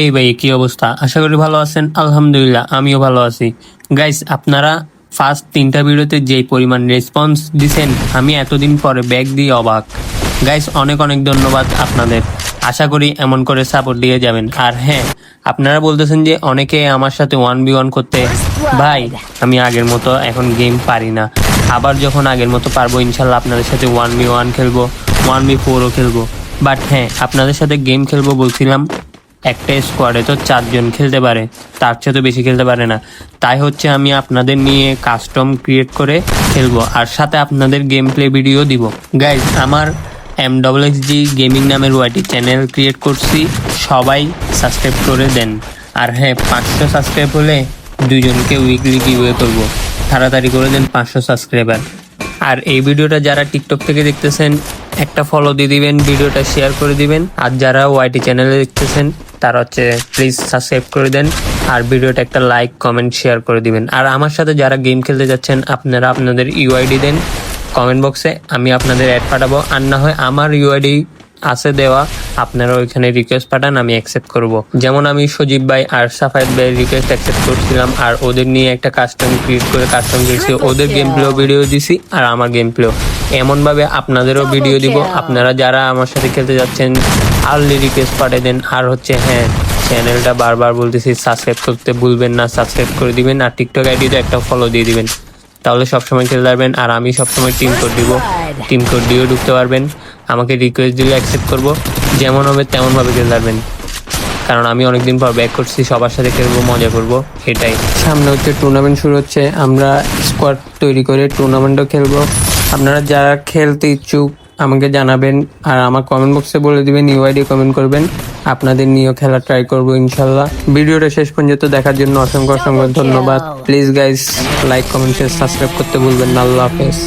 এই ভাই, কি অবস্থা? আশা করি ভালো আছেন। আলহামদুলিল্লাহ, আমিও ভালো আছি। গাইস আপনারা ফার্স্ট তিনটা ভিডিওতে যে পরিমাণ রেসপন্স দিছেন, আমি এতদিন পরে ব্যাগ দিয়ে অবাক। গাইস অনেক অনেক ধন্যবাদ আপনাদের। আশা করি এমন করে সাপোর্ট দিয়ে যাবেন। আর হ্যাঁ আপনারা বলতেছেন যে অনেকে আমার সাথে ওয়ান বি ওয়ান করতে, ভাই, আমি আগের মতো এখন গেম পারি না। আবার যখন আগের মতো পারব, ইনশাল্লাহ আপনাদের সাথে ওয়ান বি ওয়ান খেলব ওয়ান বি ফোরও খেলব। বাট হ্যাঁ আপনাদের সাথে গেম খেলব বলছিলাম একটা স্কোয়াডে তো চারজন খেলতে পারে, তার চেয়ে তো বেশি খেলতে পারে না। তাই হচ্ছে আমি আপনাদের নিয়ে কাস্টম ক্রিয়েট করে খেলব, আর সাথে আপনাদের গেম প্লে ভিডিও দিব। গাইজ আমার M double X G gaming নামের ওয়াইটি চ্যানেল ক্রিয়েট করছি, সবাই সাবস্ক্রাইব করে দেন। আর হ্যাঁ পাঁচশো সাবস্ক্রাইব হলে দুজনকে উইকলি গিভওয়ে করব। তাড়াতাড়ি করে দেন পাঁচশো সাবস্ক্রাইবার আর এই ভিডিওটা যারা টিকটক থেকে দেখতেছেন, একটা ফলো দিয়ে দিবেন, ভিডিওটা শেয়ার করে দিবেন। আর যারা ওয়াইটি চ্যানেলে দেখতেছেন তারা হচ্ছে প্লিজ সাবস্ক্রাইব করে দেন আর ভিডিওটা একটা লাইক কমেন্ট শেয়ার করে দিবেন। আর আমার সাথে যারা গেম খেলতে যাচ্ছেন আপনারা আপনাদের ইউআইডি দেন কমেন্ট বক্সে আমি আপনাদের অ্যাড পাঠাবো। আর না হয় আমার ইউআইডি আছে দেওয়া আপনারা ওইখানে রিকোয়েস্ট পাঠান আমি অ্যাকসেপ্ট করব। যেমন আমি সজীব ভাই আর সাফায়েত ভাই রিকোয়েস্ট অ্যাকসেপ্ট করছিলাম আর ওদের নিয়ে একটা কাস্টম ক্রিয়েট করে কাস্টম করেছি। ওদের গেম প্লেও ভিডিও দিছি আর আমার গেম প্লেও এমনভাবে আপনাদেরও ভিডিও দিব। আপনারা যারা আমার সাথে খেলতে যাচ্ছেন আর্লি রিকোয়েস্ট পাঠিয়ে দেন। আর হচ্ছে হ্যাঁ চ্যানেলটা বারবার বলতেছি সাবস্ক্রাইব করতে ভুলবেন না সাবস্ক্রাইব করে দিবেন। আর টিকটক আইডিতে একটা ফলো দিয়ে দিবেন। তাহলে সবসময় খেলতে পারবেন। আর আমি সবসময় টিম কোড দিব। টিম কোড দিয়েও ঢুকতে পারবেন। আমাকে রিকোয়েস্ট দিলে অ্যাকসেপ্ট করব। যেমন হবে, তেমনভাবে খেলতে পারবেন। কারণ আমি অনেকদিন পর ব্যাক করছি, সবার সাথে খেলব, মজা করব, এটাই। সামনে হচ্ছে টুর্নামেন্ট শুরু হচ্ছে। আমরা স্কোয়াড তৈরি করে টুর্নামেন্টও খেলব। আপনারা যারা খেলতে ইচ্ছুক আমাকে জানাবেন আর আমার কমেন্ট বক্সে বলে দিবেন নিউ ইউআইডি কমেন্ট করবেন। আপনাদের নিয়েও খেলা ট্রাই করব ইনশাল্লাহ। ভিডিওটা শেষ পর্যন্ত দেখার জন্য অসংখ্য অসংখ্য ধন্যবাদ। Please guys like comment share subscribe করতে ভুলবেন না। আল্লাহ হাফেজ।